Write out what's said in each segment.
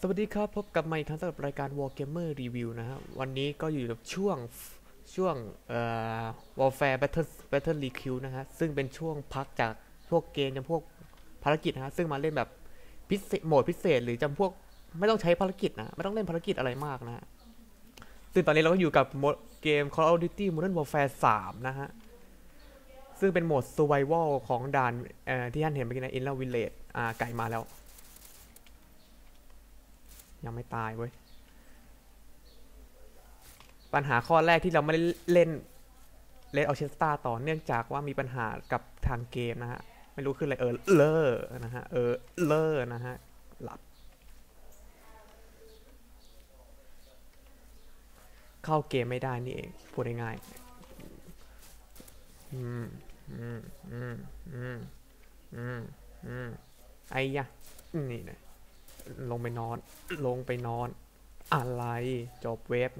สวัสดีครับ พบกับใหม่ครั้งสำหรับรายการ War Gamer Review นะฮะวันนี้ก็อยู่กับช่วงช่วงเอ่อ Warfare Battle Battle Recruit นะฮะซึ่งเป็นช่วงพักจากพวกเกมจำพวกภารกิจนะฮะซึ่งมาเล่นแบบพิเศษโหมดพิเศษหรือจำพวกไม่ต้องใช้ภารกิจนะไม่ต้องเล่นภารกิจอะไรมากนะฮะซึ่งตอนนี้เราก็อยู่กับโหมดเกม Call of Duty Modern Warfare 3 นะฮะซึ่งเป็นโหมด Survival ของด่านเอ่อที่ท่านเห็นเมื่อกี้นะ Inla Village อ่าไก่มาแล้ว ยังไม่ตายเว้ย ปัญหาข้อแรกที่เราไม่ได้เล่นเล่นเอาเชสตาต่อเนื่องจากว่ามีปัญหากับทางเกมนะฮะ ไม่รู้ขึ้นอะไรเออเลอร์นะฮะ เออเลอร์นะฮะ หลับ เข้าเกมไม่ได้นี่เอง พูดง่ายๆอืมอืมอืมอืมอืมอืมไอ้ยะนี่นะ ลงไปนอน ลงไปนอน อะไร จบเวฟ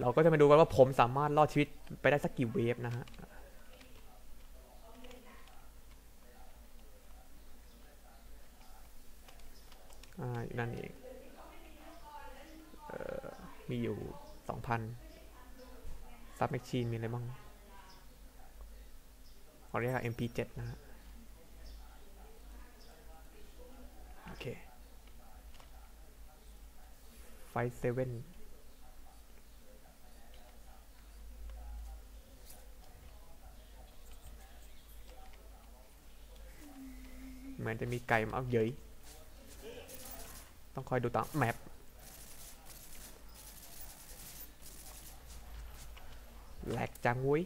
เราก็จะมาดูกันว่าผมสามารถรอดชีวิตไปได้สักกี่เวฟนะฮะอ่าอยู่นั่นเองเอ่อมีอยู่สองพันซับแมชชีนมีอะไรบ้าง ขอเรียกว่า MP7 นะฮะ โอเค ไฟเซเว่นเหมือนจะมีไก่มาเอาเยยต้องคอยดูตามแมปแหลกจังวุ้ย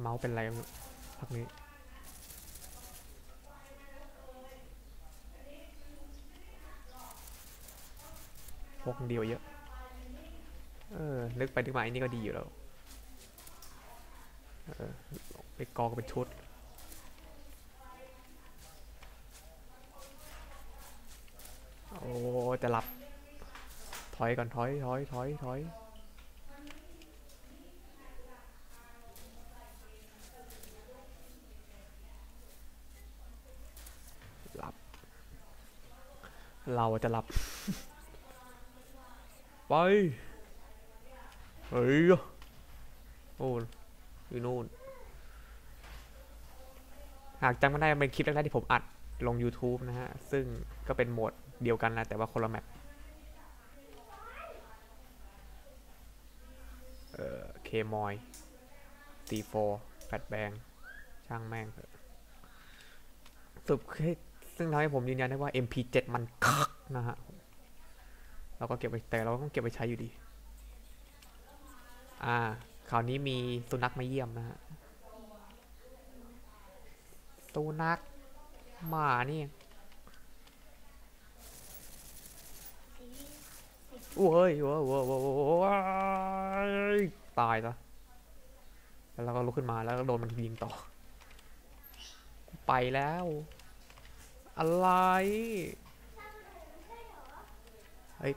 เมาส์เป็นไรพักนี้พวกเดียวเยอะ เออนึกไปนึกมาไอ้นี่ก็ดีอยู่แล้วเออไปกองเป็นชุดโอ้จะหลับ ถอยก่อนถอยถอยถอยถอย เราจะหลับ ไป เฮ้ย โอ้อยู่นู่น หากจำไม่ได้มันเป็นคลิปแรกๆที่ผมอัดลง YouTube นะฮะ ซึ่งก็เป็นโหมดเดียวกันแหละแต่ว่าคนละแมปเอ่อ เคมอย C4 แฟตแบง ช่างแม่งเถอะสรุปคือ ซึ่งทำให้ผมยืนยันได้ว่า MP7 มันคักนะฮะเราก็เก็บไปแต่เราก็ต้องเก็บไปใช้อยู่ดี อ่า คราวนี้มีสุนัขมาเยี่ยมนะฮะสุนัขหมานี่โอ้ยโว้ยโว้ยโว้ยโว้ยตายซะแล้วเราก็ลุกขึ้นมาแล้วก็โดนมันยิงต่อ ไปแล้ว อะไรเฮ้ย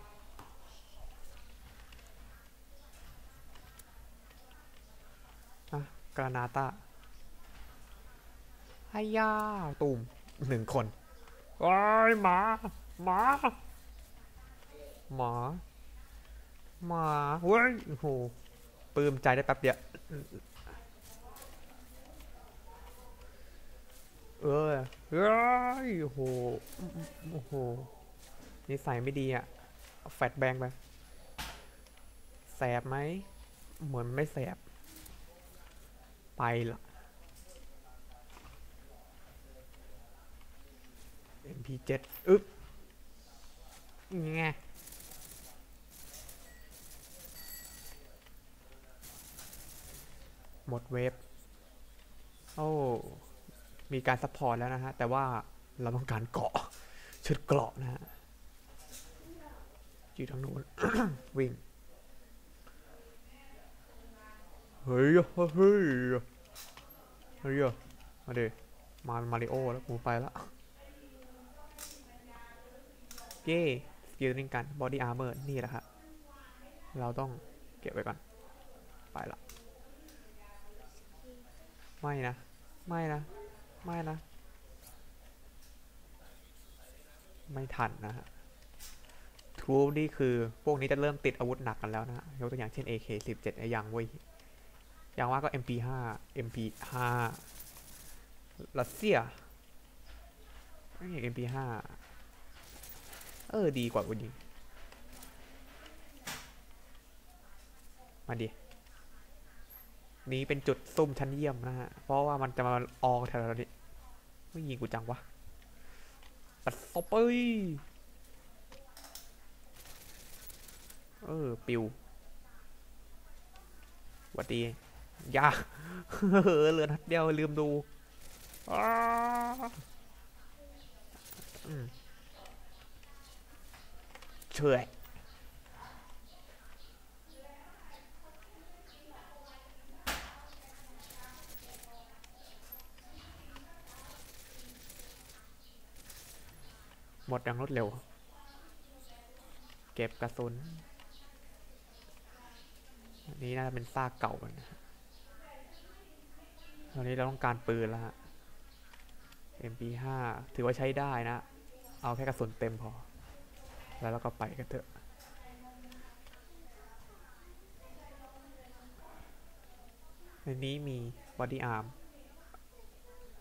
อะกรานาตาไฮยาตูมหนึ่งคนว้หมาหมาหมาหมาเฮ้ยโอ้โหปลื้มใจได้แป๊บเดียว เออเฮ้ยโอ้โหโอ้โหนิสัยไม่ดีอะแฟตแบงไปแสบไหม เหมือนไม่แสบ ไปละ MP7 อึ๊บไงหมดเวฟ โอ้ มีการซัพพอร์ตแล้วนะฮะ แต่ว่าเราต้องการเกาะ ชุดเกราะนะฮะอยู่ทางโน้นวิ่ง เฮ้ย เฮ้ย เฮ้ยมาดิมามาริโอแล้วกูไปละเก้สกิลนิ่งกันบอดี้อาร์เมอร์นี่แหละครับเราต้องเก็บไว้ก่อน ไปละ ไม่นะ ไม่นะ ไม่นะ ไม่ทันนะฮะทูบนี่คือพวกนี้จะเริ่มติดอาวุธหนักกันแล้วนะยกตัวอย่างเช่น AK17 ไอ้ยังเว้ยอย่างว่าก็ MP5 MP5 รัสเซียไม่เห็น MP5 เออ ดีกว่าวันนี้มาดิ นี้เป็นจุดซุ่มชั้นเยี่ยมนะฮะ เพราะว่ามันจะมาออกแถวนี้ไม่ยิงกูจังวะปัดศพเอ้ยเออ ปิวหวัดดียาเออเหลือนัดเดียวลืมดูเฉย หมดอย่างรวดเร็ว เก็บกระสุนอันนี้น่าจะเป็นซากเก่าันตอนนี้เราต้องการปืนแล้วฮะ MP5 ถือว่าใช้ได้นะ เอาแค่กระสุนเต็มพอ แล้วเราก็ไปกันเถอะในนี้มีบอดี้อาร์ม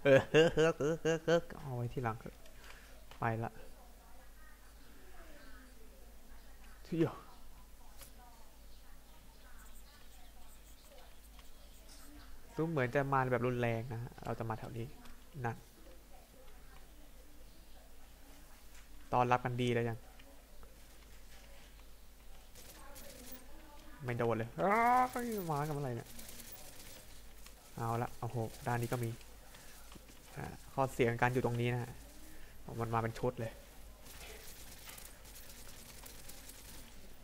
เออเฮ้อเฮ้อเฮ้อเฮ้อเอเอาไว้ที่หลังไปละ ที่อยู่ดูเหมือนจะมาแบบรุนแรงนะฮะ เราจะมาแถวนี้ นั่น ตอนรับกันดีเลยยัง ไม่โดนเลยอ้าวมากับอะไรเนี่ย เอาละ โอ้โห ด้านนี้ก็มี ข้อเสียของการอยู่ตรงนี้นะฮะมันมาเป็นชุดเลย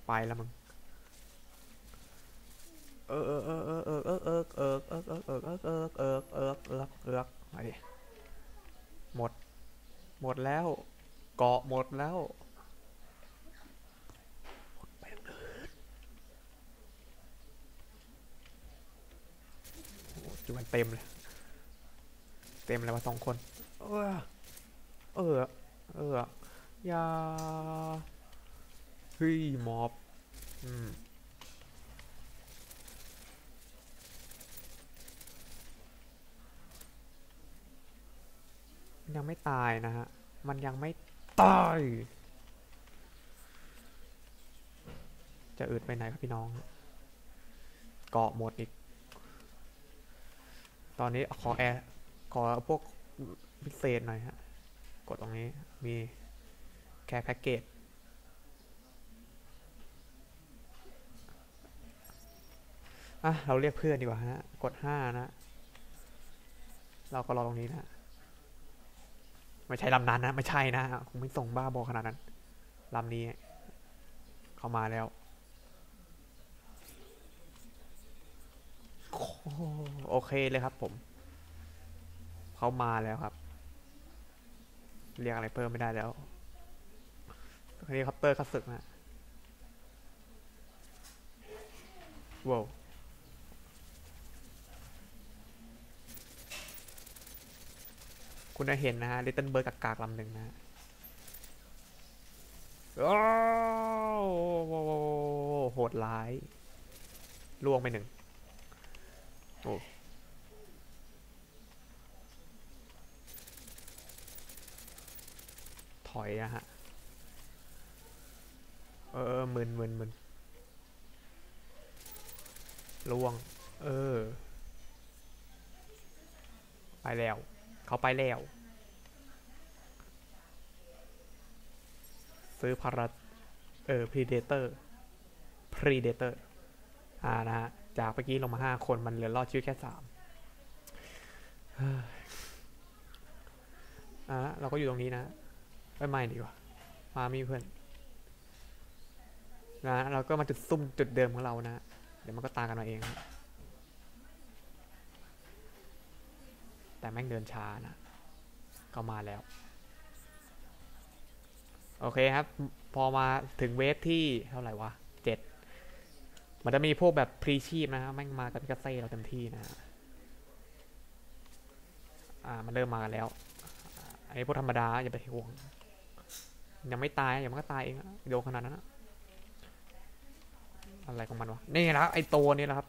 ไปแล้วมึงเออเออเออเออเออเออเออเออเออเออเออเออเออเออเออเออเออมาดิหมด หมดแล้ว เกาะหมดแล้วไปทางอื่นโอ้โหจุมันเต็มเลย เต็มเลยว่าสองคน เออ เออ เอออย่า เฮ้ยมอบอืมยังไม่ตายนะฮะ มันยังไม่ตาย จะอึดไปไหนครับพี่น้อง เกาะหมดอีก ตอนนี้ขอแอร์ขอพวกพิเศษหน่อยฮะ กดตรงนี้มีแค่แพ็กเกจ อะเราเรียกเพื่อนดีกว่าฮะกดห้านะเราก็รอตรงนี้นะไม่ใช่ลำนั้นนะไม่ใช่นะคงไม่ส่งบ้าบอขนาดนั้นลำนี้เข้ามาแล้วโอ้โหโอเคเลยครับผม เขามาแล้วครับ เรียกอะไรเพิ่มไม่ได้แล้วเฮลิคอปเตอร์ขับศึกนะว้าว คุณจะเห็นนะฮะลิตเติ้ลเบิร์ดกากๆลำหนึ่งนะฮะโอ้โหโหดร้ายล่วงไปหนึ่งโอ้ถอยนะฮะ เออมึนมึนมึนล่วง เออ ไปแล้ว เขาไปแล้ว ซื้อพารัตเออ Predator Predator อ่านะฮะจากเมื่อกี้ลงมาห้าคนมันเหลือรอดชีวิตแค่สามอ่าเราก็อยู่ตรงนี้นะไม่ไม่ดีกว่า มามีเพื่อนนะเราก็มาจุดซุ่มจุดเดิมของเรานะ เดี๋ยวมันก็ตากันมาเองนะ แต่แม่งเดินช้านะก็มาแล้ว โอเคครับ พอมาถึงเวฟที่เท่าไหร่วะเจ็ดมันจะมีพวกแบบพรีชีพนะแม่งมากันกระเซ่เราเต็มที่นะฮะามันเริ่มมากันแล้วอ่าอันนี้พวกธรรมดาอย่าไปห่วงยังไม่ตายอย่ามันก็ตายเองโดนขนาดนั้นอะอะไรของมันวะนี่นะไอ้ตัวนี้แหละครับ